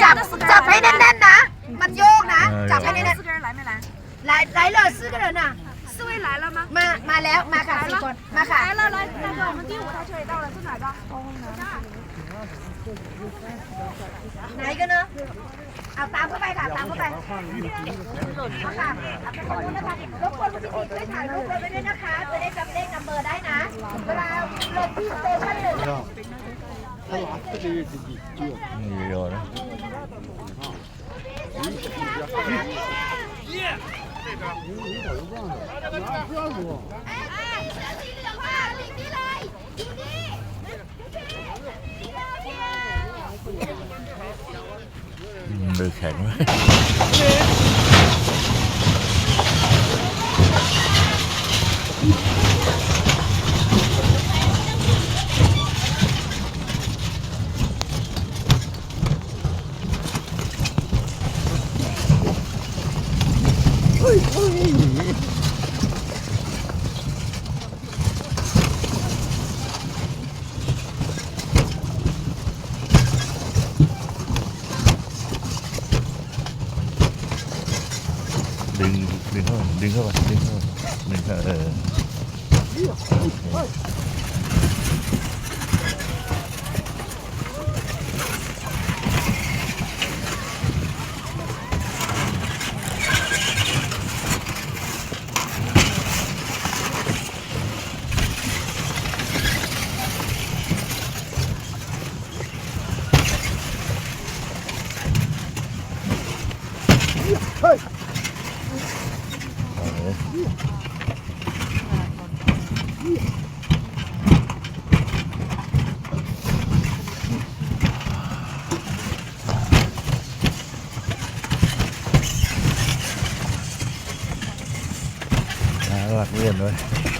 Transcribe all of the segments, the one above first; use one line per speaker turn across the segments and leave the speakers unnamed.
จับจับให้แน่นๆนะ มันโยกนะ จับให้แน่น
四个人来没来？
ๆ来来了四个人呐
四位来了吗？
มา มาแล้ว มาค่ะสี่คน มาค่ะ
来了来，那个我们第五台车也到了，是哪个？
ไหนกันเนอะเอาตามเข้าไปค่ะ ตามเข้าไปเอาค่ะเอาไปคนนู้นนะคะรบกวนคุณพี่ช่วยถ่ายรูปเราไปด้วยนะคะ จะได้จำเลขนัม người rồi đó được hẹn quá. ôi, ôi. Đừng, đừng thôi, đừng thôi, đừng thôi. Đừng thôi. Đừng thôi.
Nguyên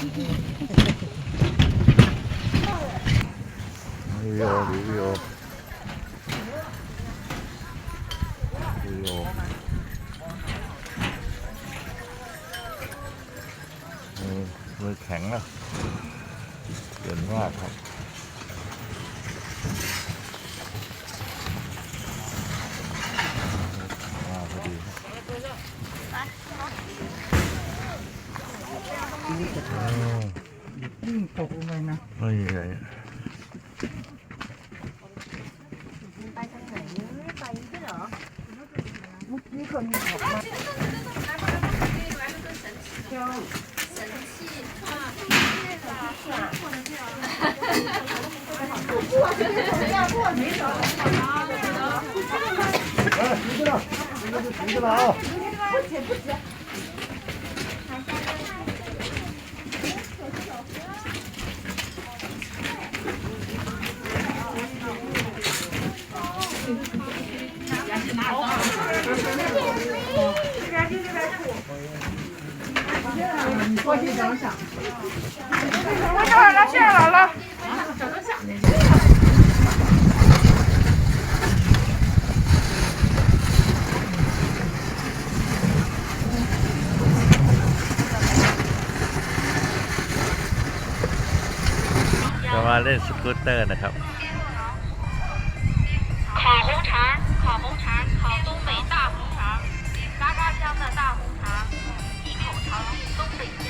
리오 리오 리오มือแข็งนะเก่งมากครับ
ตกลงไปนะ
ไม่มีอะไร
นี่คนมีบอกมา
那个他现在来 了。
จะมาเล่นสกูตเตอร์นะครับ
烤红肠，烤红肠，烤东北大红肠，嘎嘎香的大红 肠，一口尝东北香。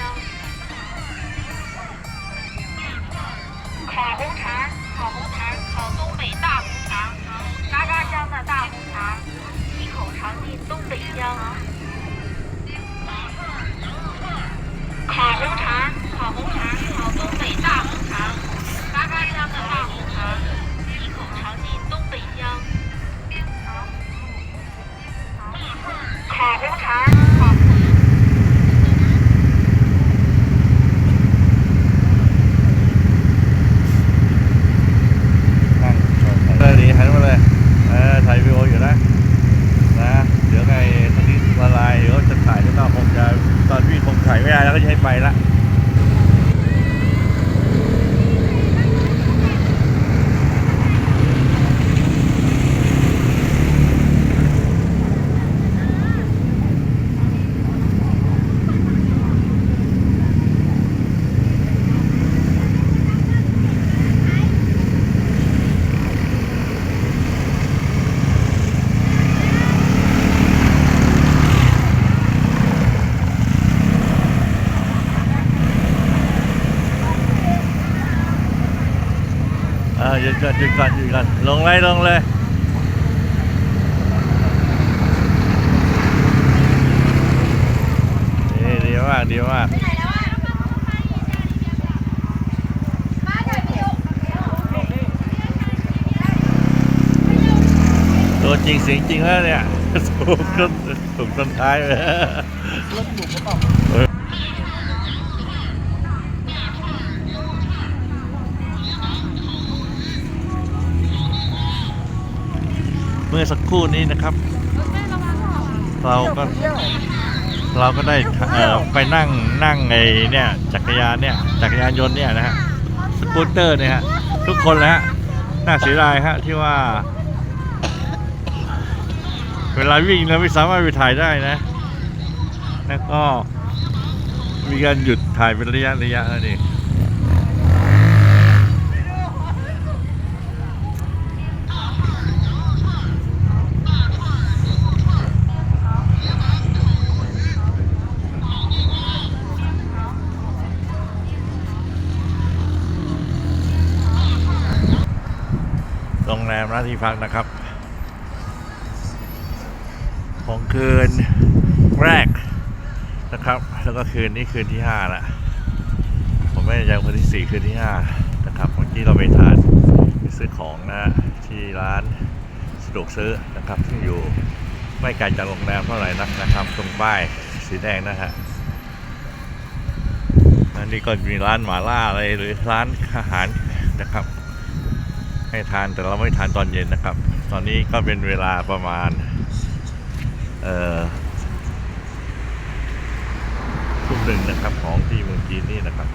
烤红茶，烤红肠，烤东北大红肠，嘎嘎香的大红肠，一口尝尽东北香。烤红肠，烤红肠，烤东北大红肠，嘎嘎香的大红肠，一口尝尽东北香。烤红肠，
ไปละ ก่อนหยุดก่อนหยุดก่อนลงเลยลงเลยนี่ดีมากดีมากตัวจริงเสียงจริงแล้วเนี่ยถูกต้นถูกต้นท้ายเลย
รถบุกกระเมื่
อสักครู่นี้นะครับ เราก็เราก็ได้ไปนั่งนั่งไอ้เนี่ยจักรยานเนี่ยจักรยานยนต์เนี่ยนะฮะสกูตเตอร์เนี่ยฮะทุกคนเลยฮะน่าเสียดายฮะที่ว่า เวลาวิ่งเราไม่สามารถไปถ่ายได้นะ แล้วก็มีการหยุดถ่ายเป็นระยะระยะนั่นเอง โรงแรมนะที่พักนะครับ ของคืนแรกนะครับ แล้วก็คืนนี้คืนที่ห้าละผมไม่แน่ใจว่าคืนที่สี่คืนที่ห้านะครับเมื่อกี้เราไปทานไปซื้อของนะฮะที่ร้านสะดวกซื้อนะครับซึ่งอยู่ไม่ไกลจากโรงแรมเท่าไหร่นักนะครับ ตรงป้ายสีแดงนะฮะอันนี้ก็มีร้านหมาล่าอะไรหรือร้านอาหารนะครับ ให้ทานแต่เราไม่ทานตอนเย็นนะครับ ตอนนี้ก็เป็นเวลาประมาณ เอ่อทุ่มหนึ่งนะครับของที่เมืองจีนนี่นะครับ